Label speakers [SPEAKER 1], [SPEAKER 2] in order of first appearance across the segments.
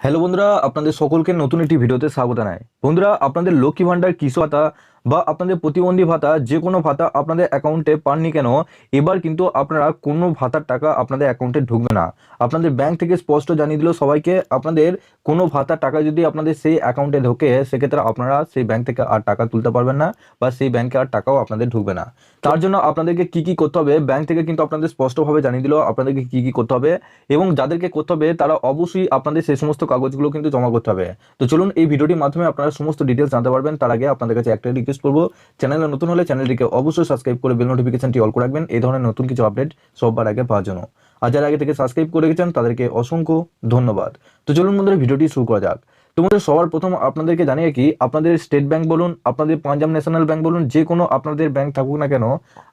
[SPEAKER 1] Hello বন্ধুরা আপনাদের সকলকে নতুন একটি ভিডিওতে স্বাগত জানাই। বন্ধুরা আপনাদের লক্ষ্মী ভাণ্ডার কিশোর বা আপনাদের প্রতিবন্ধী ভাতা যে কোনো ভাতা আপনাদের অ্যাকাউন্টে পাননি কেন, এবার কিন্তু আপনারা কোনো ভাতার টাকা আপনাদের অ্যাকাউন্টে ঢুকবে না। আপনাদের ব্যাংক থেকে স্পষ্ট জানিয়ে দিল সবাইকে, আপনাদের কোনো ভাতার টাকা যদি আপনাদের সেই অ্যাকাউন্টে ঢোকে, সেক্ষেত্রে আপনারা সেই ব্যাংক থেকে আর টাকা তুলতে পারবেন না বা সেই ব্যাংকে আর টাকাও আপনাদের ঢুকবে না। তার জন্য আপনাদেরকে কি কি করতে হবে ব্যাংক থেকে কিন্তু আপনাদের স্পষ্টভাবে জানিয়ে দিল আপনাদেরকে কি কি করতে হবে এবং যাদেরকে করতে হবে, তারা অবশ্যই আপনাদের সেই সমস্ত কাগজগুলো কিন্তু জমা করতে হবে। তো চলুন এই ভিডিওটির মাধ্যমে আপনারা সমস্ত ডিটেলস জানতে পারবেন, তার আগে আপনাদের কাছে একটা রিকোয়েস্ট করব। চ্যানেলে নতুন হলে চ্যানেলটিকে অবশ্যই সাবস্ক্রাইব করে বেল নোটিফিকেশনটি অল করে রাখবেন। এই ধরনের নতুন কিছু আপডেট সববার আগে পাওয়ার জন্য। আর যারা আগে থেকে সাবস্ক্রাইব করে গেছেন তাদেরকে অসংখ্য ধন্যবাদ। তো চলুন বন্ধুরা, ভিডিওটি শুরু করা যাক। তোমাদের সবার প্রথম আপনাদেরকে জানিয়ে কি আপনাদের স্টেট ব্যাংক বলুন, আপনাদের পাঞ্জাব ন্যাশনাল ব্যাংক বলুন, যে কোনো আপনাদের ব্যাংক থাকুক না কেন,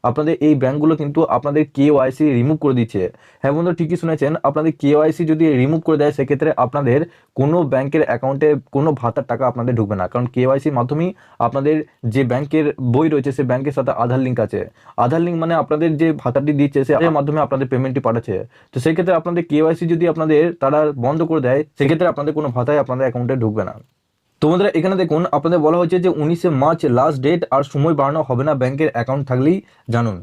[SPEAKER 1] আপনাদের এই ব্যাংকগুলো কিন্তু আপনাদের কে ওয়াইসি রিমুভ করে দিচ্ছে। হ্যাঁ বন্ধু, ঠিকই শুনেছেন, আপনাদের কে ওয়াইসি যদি রিমুভ করে দেয়, সেক্ষেত্রে আপনাদের কোনো ব্যাংকের অ্যাকাউন্টে কোনো ভাতার টাকা আপনাদের ঢুকবে না। কারণ কে ওয়াইসির মাধ্যমেই আপনাদের যে ব্যাংকের বই রয়েছে, সে ব্যাংকের সাথে আধার লিঙ্ক আছে। আধার লিঙ্ক মানে আপনাদের যে ভাতাটি দিচ্ছে, সে মাধ্যমে আপনাদের পেমেন্টটি পাঠাচ্ছে। তো সেক্ষেত্রে আপনাদের কে ওয়াইসি যদি আপনাদের তারা বন্ধ করে দেয়, সেক্ষেত্রে আপনাদের কোনো ভাতাই আপনাদের অ্যাকাউন্টে ঢুকবে না। তোমাদের এখানে দেখুন, আপনাদের বলা হয়েছে যে উনিশে মার্চ লাস্ট ডেট আর সময় বাড়ানো হবে না ব্যাংকের অ্যাকাউন্ট থাকলেই জানুন।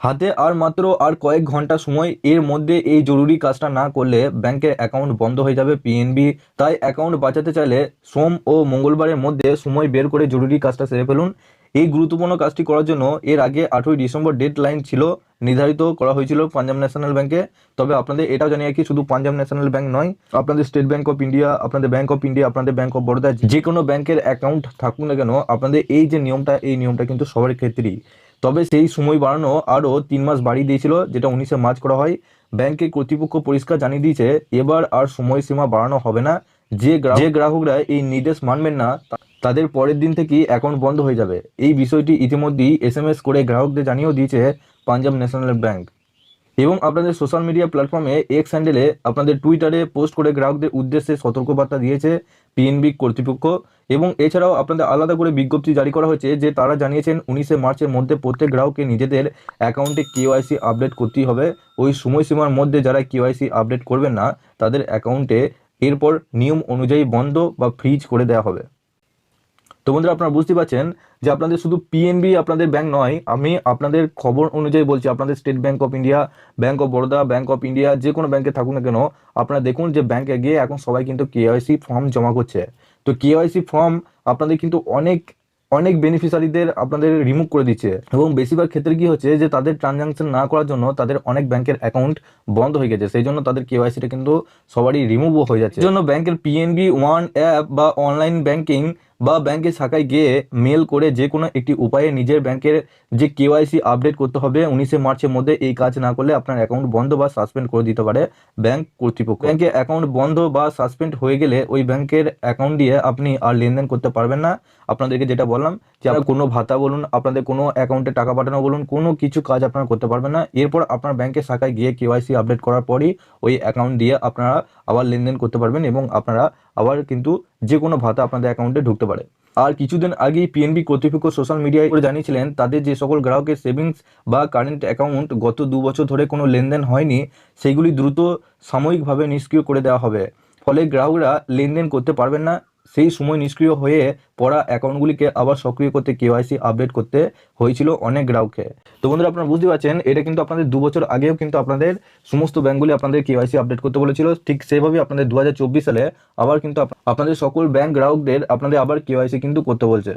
[SPEAKER 1] হাতে আর মাত্র আর কয়েক ঘণ্টা সময়, এর মধ্যে এই জরুরি কাজটা না করলে ব্যাংকের অ্যাকাউন্ট বন্ধ হয়ে যাবে পিএনবি তাই অ্যাকাউন্ট বাঁচাতে চাইলে সোম ও মঙ্গলবারের মধ্যে সময় বের করে জরুরি কাজটা সেরে ফেলুন। এই গুরুত্বপূর্ণ কাজটি করার জন্য এর আগে আঠই ডিসেম্বর ডেড লাইন ছিল, নির্ধারিত করা হয়েছিল পাঞ্জাব ন্যাশনাল ব্যাংকে। তবে আপনাদের এটাও জানিয়ে কি শুধু পাঞ্জাব ন্যাশনাল ব্যাংক নয়, আপনাদের স্টেট ব্যাংক অফ ইন্ডিয়া, আপনাদের ব্যাংক অফ ইন্ডিয়া, আপনাদের ব্যাংক অফ বরোদা, যে কোনো ব্যাংকের অ্যাকাউন্ট থাকুক না কেন, আপনাদের এই যে নিয়মটা, এই নিয়মটা কিন্তু সবার ক্ষেত্রেই। তবে সেই সময় বাড়ানো আরও তিন মাস বাড়িয়ে দিয়েছিল, যেটা উনিশে মার্চ করা হয়। ব্যাংকের কর্তৃপক্ষ পরিষ্কার জানিয়ে দিয়েছে, এবার আর সময়সীমা বাড়ানো হবে না। যে যে গ্রাহকরা এই নির্দেশ মানবেন না তাদের পরের দিন থেকেই অ্যাকাউন্ট বন্ধ হয়ে যাবে। এই বিষয়টি ইতিমধ্যেই এস করে গ্রাহকদের জানিয়েও দিয়েছে পাঞ্জাব ন্যাশনাল ব্যাংক। এবং আপনাদের সোশ্যাল মিডিয়া প্ল্যাটফর্মে এক্স হ্যান্ডেলে আপনাদের টুইটারে পোস্ট করে গ্রাহকদের উদ্দেশ্যে সতর্কবার্তা দিয়েছে পিএনবি কর্তৃপক্ষ। এবং এছাড়াও আপনাদের আলাদা করে বিজ্ঞপ্তি জারি করা হয়েছে যে তারা জানিয়েছেন উনিশে মার্চের মধ্যে প্রত্যেক গ্রাহককে নিজেদের অ্যাকাউন্টে কেওয়াইসি আপডেট করতেই হবে। ওই সময়সীমার মধ্যে যারা কেওয়াইসি আপডেট করবেন না, তাদের অ্যাকাউন্টে এরপর নিয়ম অনুযায়ী বন্ধ বা ফ্রিজ করে দেওয়া হবে। তো বন্ধুরা আপনারা বুঝতে পারছেন যে আপনাদের শুধু পিএনবি আপনাদের ব্যাংক নয়, আমি আপনাদের খবর অনুযায়ী বলছি, আপনাদের state bank of India bank of Baroda bank of India যে কোনো ব্যাংকে থাকুক না কেন, আপনারা দেখুন যে ব্যাংকে গিয়ে এখন সবাই কিন্তু কেওয়াইসি ফর্ম জমা করছে। তো কেওয়াইসি ফর্ম আপনাদের কিন্তু অনেক অনেক বেনিফিশিয়ারিদের আপনাদের রিমুভ করে দিচ্ছে। এবং বেশিরভাগ ক্ষেত্রে কি হচ্ছে যে তাদের ট্রানজাকশন না করার জন্য তাদের অনেক ব্যাংকের অ্যাকাউন্ট বন্ধ হয়ে গেছে। সেই জন্য তাদের কেওয়াইসিটা কিন্তু সবারই রিমুভও হয়ে যাচ্ছে। জন্য ব্যাংকের পিএনবি ওয়ান অ্যাপ বা অনলাইন ব্যাংকিং বা ব্যাংকের শাখায় গিয়ে মেল করে যে কোনো একটি উপায়ে নিজের ব্যাংকের যে কেওয়াইসি আপডেট করতে হবে, উনিশে মার্চের মধ্যে এই কাজ না করলে আপনার অ্যাকাউন্ট বন্ধ বা সাসপেন্ড করে দিতে পারে ব্যাংক কর্তৃপক্ষ। ব্যাংকের অ্যাকাউন্ট বন্ধ বা সাসপেন্ড হয়ে গেলে ওই ব্যাংকের অ্যাকাউন্ট দিয়ে আপনি আর লেনদেন করতে পারবেন না। আপনাদেরকে যেটা বললাম যে আপনার কোনো ভাতা বলুন, আপনাদের কোনো অ্যাকাউন্টে টাকা পাঠানো বলুন, কোনো কিছু কাজ আপনারা করতে পারবেন না। এরপর আপনার ব্যাংকের শাখায় গিয়ে কেওয়াইসি আপডেট করার পরই ওই অ্যাকাউন্ট দিয়ে আপনারা আবার লেনদেন করতে পারবেন এবং আপনারা আবার কিন্তু যে কোনো ভাতা আপনাদের অ্যাকাউন্টে ঢুকতে পারে। আর কিছুদিন আগেই পিএনবি কর্তৃপক্ষ সোশ্যাল মিডিয়ায় করে জানিয়েছিলেন, তাদের যে সকল গ্রাহকের সেভিংস বা কারেন্ট অ্যাকাউন্ট গত দু বছর ধরে কোনো লেনদেন হয়নি, সেগুলি দ্রুত সাময়িকভাবে নিষ্ক্রিয় করে দেওয়া হবে। ফলে গ্রাহকরা লেনদেন করতে পারবেন না সেই সময় নিষ্ক্রিয় হয়ে পড়া অ্যাকাউন্টগুলিকে আবার সক্রিয় করতে কেওয়াইসি আপডেট করতে হয়েছিল অনেক গ্রাহককে। তো বন্ধুরা, আপনারা বুঝতে পারছেন, এটা কিন্তু আপনাদের দু বছর আগেও কিন্তু আপনাদের সমস্ত ব্যাঙ্কগুলি আপনাদের কেওয়াইসি আপডেট করতে বলেছিল। ঠিক সেভাবেই আপনাদের দু হাজার চব্বিশ সালে আবার কিন্তু আপ- আপনাদের সকল ব্যাঙ্ক গ্রাহকদের আপনাদের আবার কেওয়াইসি কিন্তু করতে বলছে।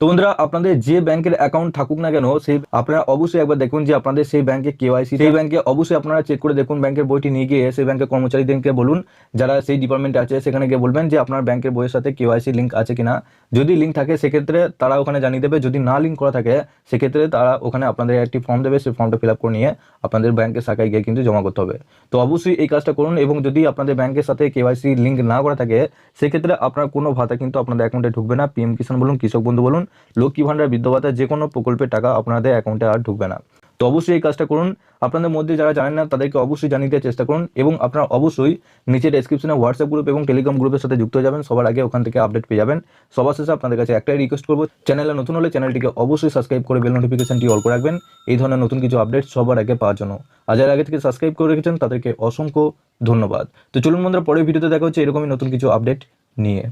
[SPEAKER 1] তো বন্ধুরা, আপনাদের যে ব্যাংকের অ্যাকাউন্ট থাকুক না কেন, সেই আপনারা অবশ্যই একবার দেখুন যে আপনাদের সেই ব্যাংকে কেওয়াইসি সেই ব্যাংকে অবশ্যই আপনারা চেক করে দেখুন, ব্যাংকের বইটি নিয়ে গিয়ে সেই ব্যাংকের কর্মচারীদেরকে বলুন, যারা সেই ডিপার্টমেন্টে আছে, সেখানে গিয়ে বলবেন যে আপনার ব্যাংকের বইয়ের সাথে কেওয়াইসি লিঙ্ক আছে কিনা। যদি লিঙ্ক থাকে, সেক্ষেত্রে তারা ওখানে জানিয়ে দেবে। যদি না লিঙ্ক করা থাকে, সেক্ষেত্রে তারা ওখানে আপনাদের একটি ফর্ম দেবে, সেই ফর্মটা ফিল আপ করে নিয়ে আপনাদের ব্যাংকের শাখায় গিয়ে কিন্তু জমা করতে হবে। তো অবশ্যই এই কাজটা করুন এবং যদি আপনাদের ব্যাংকের সাথে কেওয়াইসি লিঙ্ক না করা থাকে, সেক্ষেত্রে আপনার কোনো ভাতা কিন্তু আপনাদের অ্যাকাউন্টে ঢুকবে না। পিএম কিষাণ বলুন, কৃষক বন্ধু বলুন লক্ষ্মী ভান্ডার বৃদ্ধ ভাতা যে কোনো প্রকল্পের টাকা আপনাদের অ্যাকাউন্টে আর ঢুকবে না। তো অবশ্যই এই কাজটা করুন। আপনাদের মধ্যে যারা জানেন না, তাদেরকে অবশ্যই জানিয়ে দেওয়ার চেষ্টা করুন এবং আপনারা অবশ্যই নিচে ডেসক্রিপশনে হোয়াটসঅ্যাপ গ্রুপ এবং টেলিগ্রাম গ্রুপের সাথে যুক্ত হয়ে যাবেন। সবার আগে ওখান থেকে আপডেট পেয়ে যাবেন। সবার শেষে আপনাদের কাছে একটাই রিকোয়েস্ট করব চ্যানেলে নতুন হলে চ্যানেলটিকে অবশ্যই সাবস্ক্রাইব করে বেল নোটিফিকেশনটি অল করে রাখবেন। এই ধরনের নতুন কিছু আপডেট সবার আগে পাওয়ার জন্য। আর যারা আগে থেকে সাবস্ক্রাইব করে রেখেছেন, তাদেরকে অসংখ্য ধন্যবাদ। তো চলুন বন্ধুরা, পরের ভিডিওতে দেখা হচ্ছে এরকমই নতুন কিছু আপডেট নিয়ে।